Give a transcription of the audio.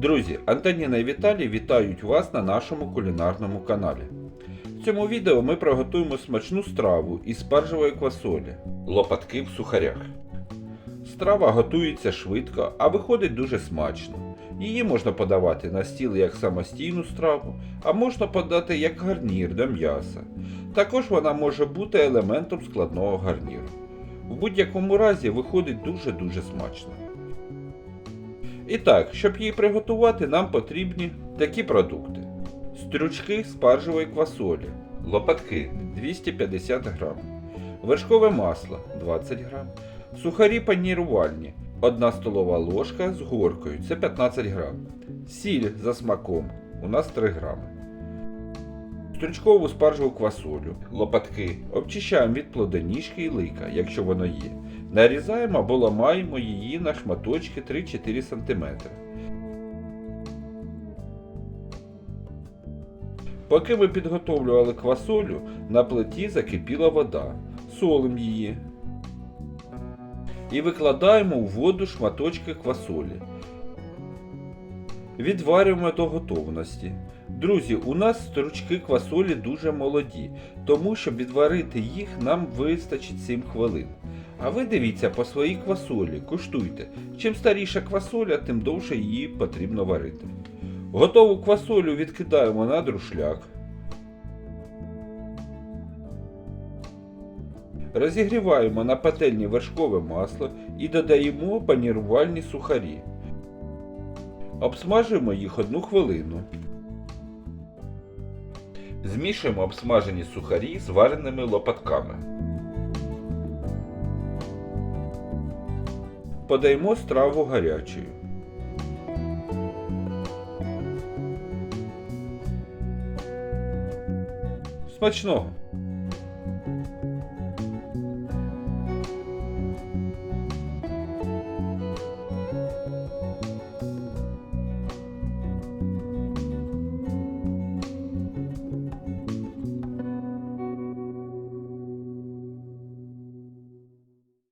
Друзі, Антоніна і Віталій вітають вас на нашому кулінарному каналі. В цьому відео ми приготуємо смачну страву із спаржевої квасолі лопатки в сухарях. Страва готується швидко, а виходить дуже смачно. Її можна подавати на стіл як самостійну страву, а можна подати як гарнір до м'яса. Також вона може бути елементом складного гарніру. В будь-якому разі виходить дуже-дуже смачно. І так, щоб її приготувати, нам потрібні такі продукти: стрючки спаржевої квасолі, лопатки 250 грам, вершкове масло 20 грам, сухарі панірувальні 1 столова ложка з горкою це 15 грам, сіль за смаком у нас 3 грами. Стручкову спаржеву квасолю, лопатки обчищаємо від плодоніжки і лика, якщо воно є. Нарізаємо або ламаємо її на шматочки 3-4 см. Поки ми підготовлювали квасолю, на плиті закипіла вода. Солимо її. І викладаємо у воду шматочки квасолі. Відварюємо до готовності. Друзі, у нас стручки квасолі дуже молоді, тому щоб відварити їх нам вистачить 7 хвилин. А ви дивіться по своїй квасолі, куштуйте. Чим старіша квасоля, тим довше її потрібно варити. Готову квасолю відкидаємо на друшляк. Розігріваємо на пательні вершкове масло і додаємо панірувальні сухарі. Обсмажуємо їх одну хвилину. Змішуємо обсмажені сухарі з вареними лопатками. Подаємо страву гарячою. Смачного!